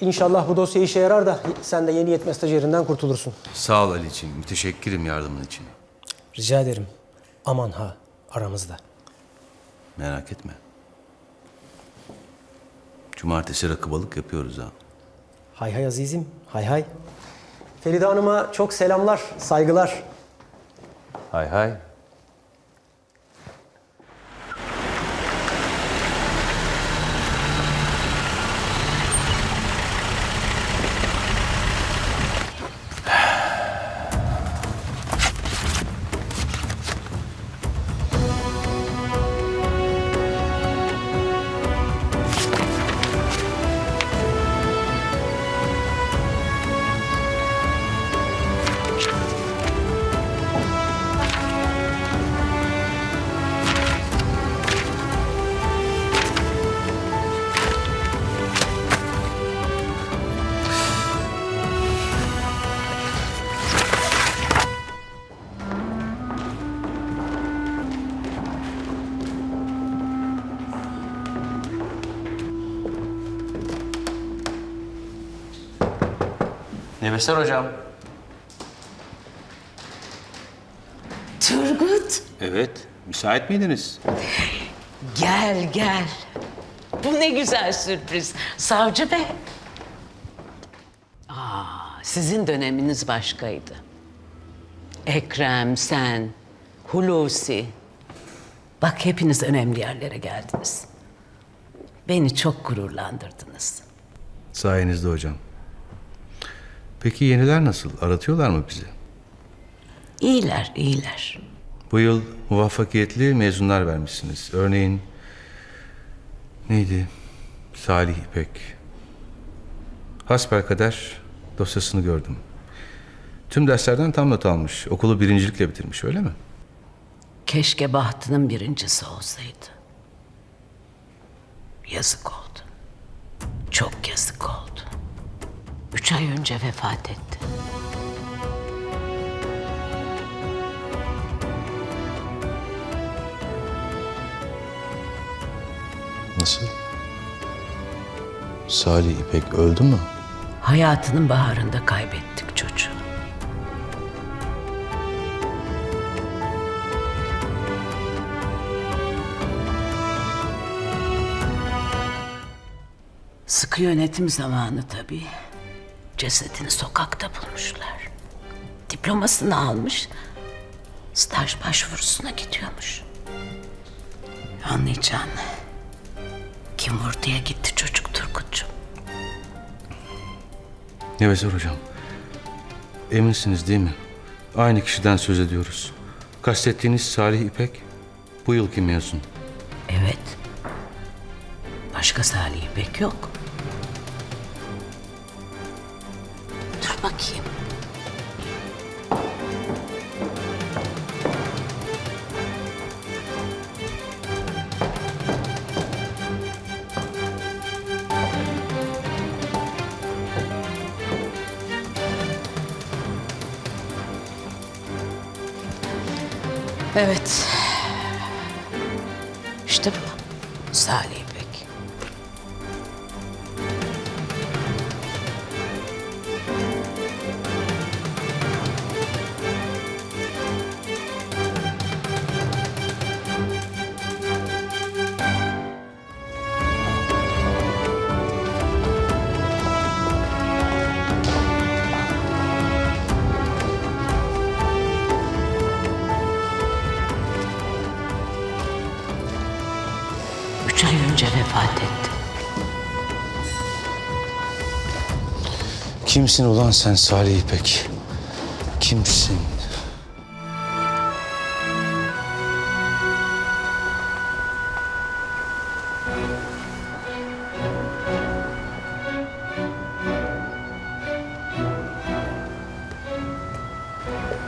İnşallah bu dosya işe yarar da sen de yeni yetme stajyerinden kurtulursun. Sağ ol Ali'ciğim. Müteşekkirim yardımın için. Rica ederim. Aman ha aramızda. Merak etme. Cumartesi rakı balık yapıyoruz ha. Hay hay azizim, hay hay. Feride Hanım'a çok selamlar, saygılar. Hay hay. Nefesler hocam. Turgut, Evet. Müsait miydiniz? gel gel. Bu ne güzel sürpriz. Savcı Bey. Aa, sizin döneminiz başkaydı. Ekrem, sen, Hulusi. Bak hepiniz önemli yerlere geldiniz. Beni çok gururlandırdınız. Sayenizde hocam. Peki yeniler nasıl? Aratıyorlar mı bizi? İyiler, iyiler. Bu yıl muvaffakiyetli mezunlar vermişsiniz. Örneğin neydi? Salih İpek. Hasbelkader dosyasını gördüm. Tüm derslerden tam not almış. Okulu birincilikle bitirmiş öyle mi? Keşke bahtının birincisi olsaydı. Yazık oldu. Çok yazık. Üç ay önce vefat etti. Nasıl? Salih İpek öldü mü? Hayatının baharında kaybettik çocuğu. Sıkı yönetim zamanı tabii. Cesedini sokakta bulmuşlar. Diplomasını almış. Staj başvurusuna gidiyormuş. Anlayacağın. Kim vurduya gitti çocuk Turgut'cum. Neveser hocam. Eminsiniz değil mi? Aynı kişiden söz ediyoruz. Kastettiğiniz Salih İpek bu yılki mezun. Evet. Başka Salih İpek yok. Bakayım. Evet. İşte bu. Salih Üç ay önce vefat etti. Kimsin ulan sen Salih İpek? Kimsin?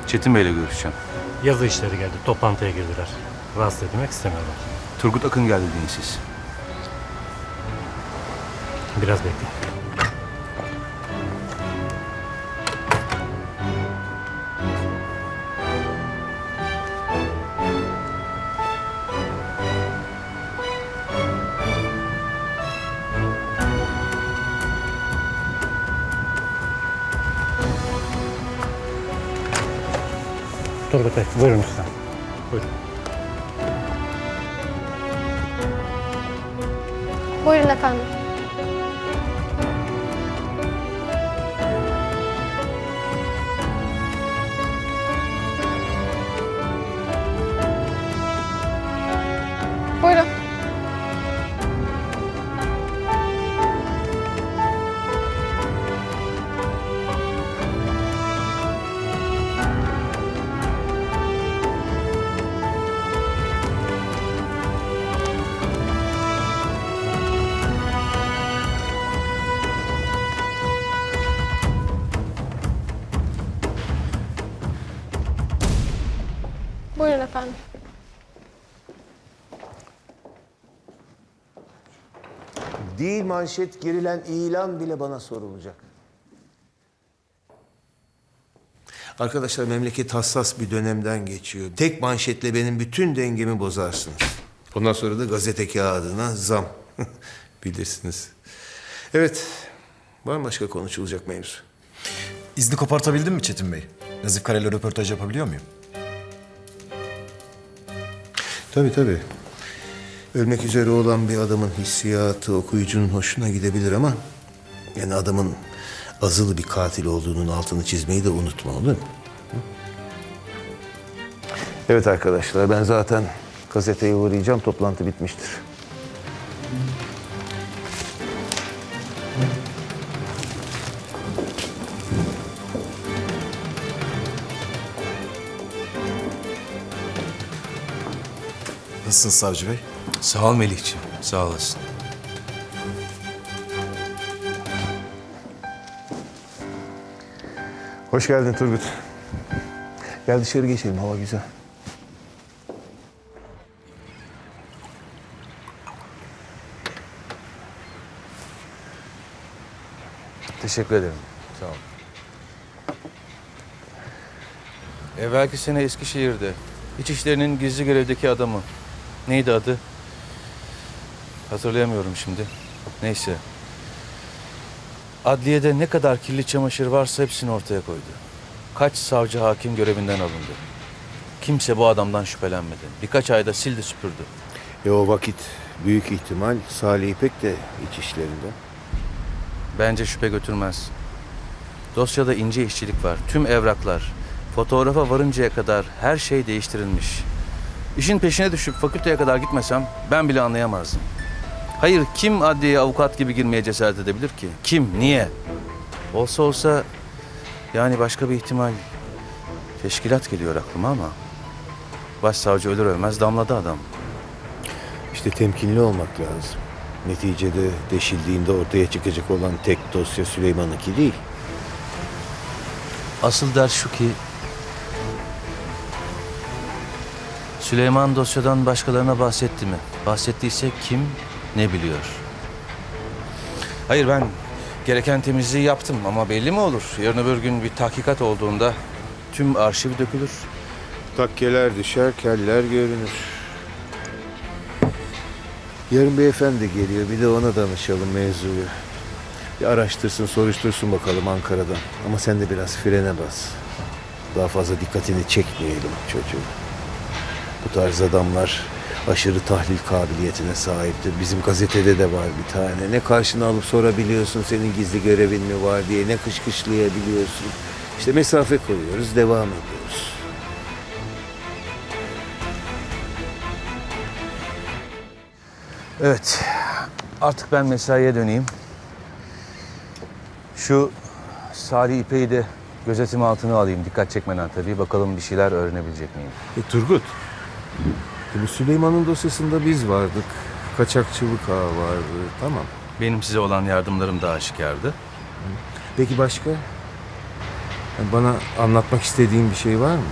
Çetin Bey'le görüşeceğim. Yazı işleri geldi. Toplantıya girdiler. Rahatsız etmek istemiyorlar. Turgut Akın geldi deyin siz. Biraz bekle. Turgut Bey, buyurun lütfen. Buyurun efendim. Buyurun efendim. Değil manşet girilen ilan bile bana sorulacak. Arkadaşlar memleket hassas bir dönemden geçiyor. Tek manşetle benim bütün dengemi bozarsınız. Ondan sonra da gazete kağıdına zam. Bilirsiniz. Evet. Var mı başka konuşulacak mevzu? İzni kopartabildin mi Çetin Bey? Nazif Kara'yla röportaj yapabiliyor muyum? Tabii tabii. Ölmek üzere olan bir adamın hissiyatı okuyucunun hoşuna gidebilir ama... ...yani adamın azılı bir katil olduğunun altını çizmeyi de unutma olur mu? Evet arkadaşlar ben zaten gazeteye uğrayacağım. Toplantı bitmiştir. Nasılsınız Savcı Bey? Sağ ol Melihciğim. Sağ olasın. Hoş geldin Turgut. Gel dışarı geçelim hava güzel. Teşekkür ederim. Sağ ol. Evvelki sene Eskişehir'de İçişleri'nin gizli görevdeki adamı. Neydi adı? Hatırlayamıyorum şimdi. Neyse. Adliyede ne kadar kirli çamaşır varsa hepsini ortaya koydu. Kaç savcı hakim görevinden alındı. Kimse bu adamdan şüphelenmedi. Birkaç ayda sildi süpürdü. E o vakit büyük ihtimal Salih İpek de iç işlerinde. Bence şüphe götürmez. Dosyada ince işçilik var. Tüm evraklar, fotoğrafa varıncaya kadar her şey değiştirilmiş. İşin peşine düşüp fakülteye kadar gitmesem ben bile anlayamazdım. Hayır kim adliyeye avukat gibi girmeye cesaret edebilir ki? Kim? Niye? Olsa olsa yani başka bir ihtimal teşkilat geliyor aklıma ama başsavcı ölür ölmez damladı adam. İşte temkinli olmak lazım. Neticede deşildiğinde ortaya çıkacak olan tek dosya Süleyman'ınki değil. Asıl ders şu ki Süleyman dosyadan başkalarına bahsetti mi? Bahsettiyse kim ne biliyor? Hayır ben gereken temizliği yaptım ama belli mi olur? Yarın öbür gün bir tahkikat olduğunda tüm arşiv dökülür. Takkeler düşer, keller görünür. Yarın beyefendi geliyor. Bir de ona danışalım mevzuyu. Bir araştırsın, soruştursun bakalım Ankara'dan. Ama sen de biraz frene bas. Daha fazla dikkatini çekmeyelim çocuğu. Bu tarz adamlar aşırı tahlil kabiliyetine sahiptir. Bizim gazetede de var bir tane. Ne karşına alıp sorabiliyorsun senin gizli görevin mi var diye. Ne kışkışlayabiliyorsun. İşte mesafe koyuyoruz, devam ediyoruz. Evet artık ben mesaiye döneyim. Şu Salih İpek'i de gözetim altına alayım. Dikkat çekmeden tabii. Bakalım bir şeyler öğrenebilecek miyim? E, Turgut. Bu Süleyman'ın dosyasında biz vardık. Kaçakçılık ağı vardı. Tamam. Benim size olan yardımlarım da aşikardı. Peki başka? Yani bana anlatmak istediğin bir şey var mı?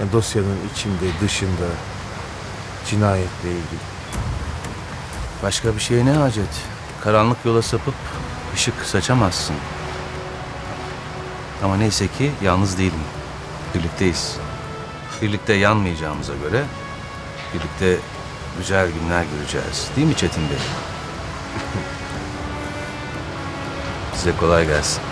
Yani dosyanın içinde, dışında, cinayetle ilgili. Başka bir şeye ne hacet? Karanlık yola sapıp ışık saçamazsın. Ama neyse ki yalnız değilim. Birlikteyiz. Birlikte yanmayacağımıza göre birlikte güzel günler göreceğiz. Değil mi Çetin Bey? Size kolay gelsin.